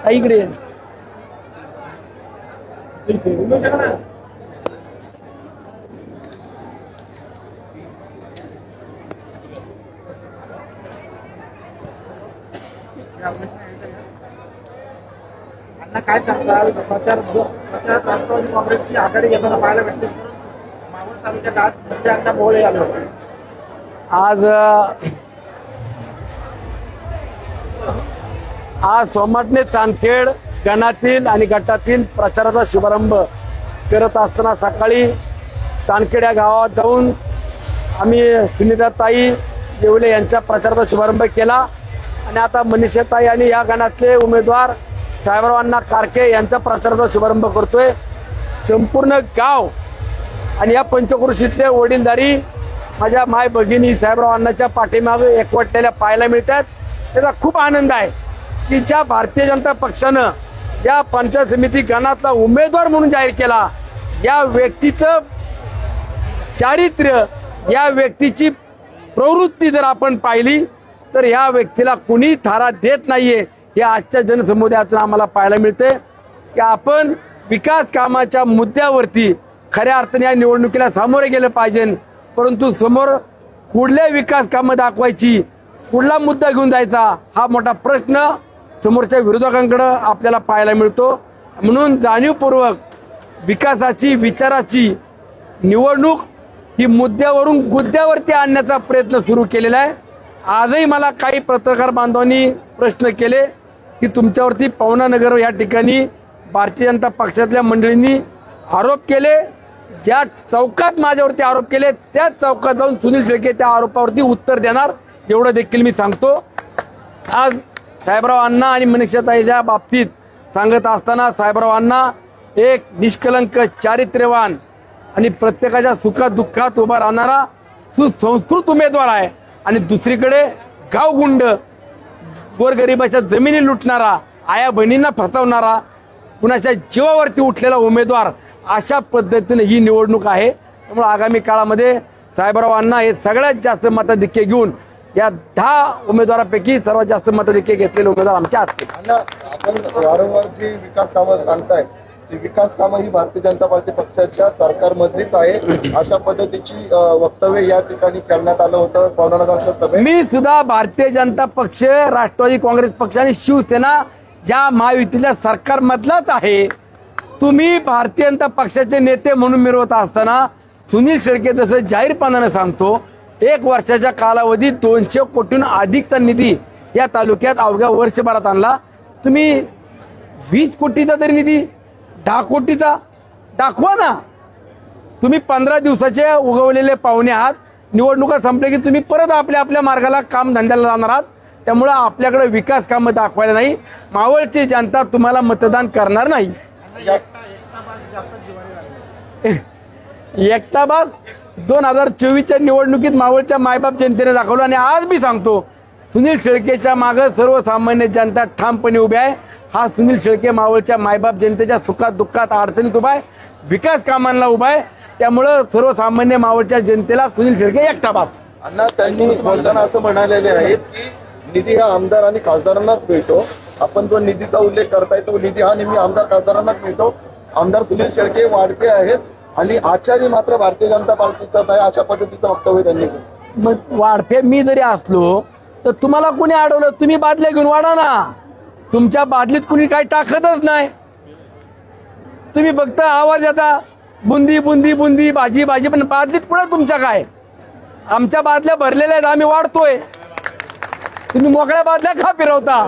इकडे काय सांगताल प्रचार प्रचार राष्ट्रवादी काँग्रेसची आघाडी घेताना पाहायला भेटते. मावळ तालुक्यात आज मोहळे आले आज आज सोमवारने चांदखेड गणातील आणि गटातील प्रचाराचा शुभारंभ करत असताना सकाळी चांदखेड या गावात जाऊन आम्ही सुनीताताई येवले यांच्या प्रचाराचा शुभारंभ केला. आणि आता मनीषाताई आणि या गणातले उमेदवार साहेबरावांना कारके यांचा प्रचाराचा शुभारंभ करतोय. संपूर्ण गाव आणि या पंचकृषीतले वडीलधारी माझ्या माय भगिनी साहेबराव अण्णाच्या पाठीमागे एकवटलेल्या पाहायला मिळतात. त्याचा खूप आनंद आहे. की ज्या भारतीय जनता पक्षानं या पंचायत समिती गणातला उमेदवार म्हणून जाहीर केला. या व्यक्तीचं चारित्र्य या व्यक्तीची प्रवृत्ती जर आपण पाहिली तर या व्यक्तीला कुणी थारा देत नाहीये हे आजच्या जनसमुदायातून आम्हाला पाहायला मिळते की आपण विकास कामाच्या मुद्द्यावरती खऱ्या अर्थाने या निवडणुकीला सामोरे गेलं पाहिजे. परंतु समोर कुठल्या विकास कामं दाखवायची कुठला मुद्दा घेऊन जायचा हा मोठा प्रश्न समोरच्या विरोधकांकडं आपल्याला पाहायला मिळतो. म्हणून जाणीवपूर्वक विकासाची विचाराची निवडणूक ही मुद्द्यावरून गुद्द्यावरती आणण्याचा प्रयत्न सुरू केलेला आहे. आजही मला काही पत्रकार बांधवांनी प्रश्न केले की तुमच्यावरती पवनानगर या ठिकाणी भारतीय जनता पक्षातल्या मंडळींनी आरोप केले. ज्या चौकात माझ्यावरती आरोप केले त्याच चौकात जाऊन सुनील शेळके त्या आरोपावरती उत्तर देणार एवढं देखील मी सांगतो. आज साहेबराव अण्णा आणि मनीषाताईच्या बाबतीत सांगत असताना साहेबराव अण्णा एक निष्कलंक चारित्र्यवान आणि प्रत्येकाच्या सुखात दुःखात उभा राहणारा सुसंस्कृत उमेदवार आहे. आणि दुसरीकडे गावगुंड गोरगरिबाच्या जमिनी लुटणारा आया बहिणींना फसवणारा कुणाच्या जीवावरती उठलेला उमेदवार अशा पद्धतीने ही निवडणूक आहे. त्यामुळे आगामी काळामध्ये साहेबरावांना हे सगळ्यात जास्त मताधिक्य घेऊन या दहा उमेदवारापैकी सर्वात जास्त मताधिक्य घेतलेले उमेदवार आमच्या असतील आपण वारंवार जी विकास कामं सांगताय ती विकास कामं ही भारतीय जनता पार्टी पक्षाच्या सरकारमधलीच आहे अशा पद्धतीची अ, वक्तव्य या ठिकाणी करण्यात आलं होतं. पवनानगरच्या सभेत मी सुद्धा भारतीय जनता पक्ष राष्ट्रवादी काँग्रेस पक्ष आणि शिवसेना ज्या महायुतीच्या सरकारमधलाच आहे तुम्ही भारतीय जनता पक्षाचे नेते म्हणून मिरवत असताना सुनील शेळके जसं जाहीरपणानं सांगतो एक वर्षाच्या कालावधीत दोनशे कोटीहून अधिकचा निधी या तालुक्यात अवघ्या वर्षभरात आणला. तुम्ही वीस कोटीचा तरी निधी दहा कोटीचा दाखवा ना. तुम्ही पंधरा दिवसाचे उगवलेले पाहुणे आहात. निवडणुका संपल्या की तुम्ही परत आपल्या आपल्या मार्गाला काम धंद्याला जाणार आहात. त्यामुळं आपल्याकडे विकास कामं दाखवायला नाही. मावळची जनता तुम्हाला मतदान करणार नाही. या- एकटाबाज दोन हजार चोवीसच्या निवडणुकीत मावळच्या मायबाप जनतेने दाखवलं आणि आज मी सांगतो सुनील शेळकेच्या मागं सर्वसामान्य जनता ठामपणे उभी आहे. हा सुनील शेळके मावळच्या मायबाप जनतेच्या सुखात दुःखात अडचणीत उभा आहे. विकास कामांना उभा आहे. त्यामुळं सर्वसामान्य मावळच्या जनतेला सुनील शेळके एकटाबाज अण्णा त्यांनी बोलताना असं म्हणालेले आहेत की निधी हा आमदार आणि खासदारांनाच मिळतो. आपण जो निधीचा उल्लेख करताय तो निधी हा नेहमी आमदार खासदारांनाच मिळतो. आमदार सुनील शेळके वाढके आहेत. आणि आचार्य मात्र भारतीय जनता पार्टीचाच आहे अशा पद्धतीचं वक्तव्य त्यांनी केलं. मग वाढपे मी जरी असलो तर तुम्हाला कोणी अडवलं? तुम्ही बादल्या घेऊन वाढा ना. तुमच्या बादलीत कुणी काही टाकतच नाही. तुम्ही फक्त आवाज येता बुंदी बुंदी बुंदी भाजी भाजी पण बादलीत कुठं तुमच्या काय? आमच्या बादल्या भरलेल्या आहेत आम्ही वाढतोय. तुम्ही मोकळ्या बादल्या का फिरवता?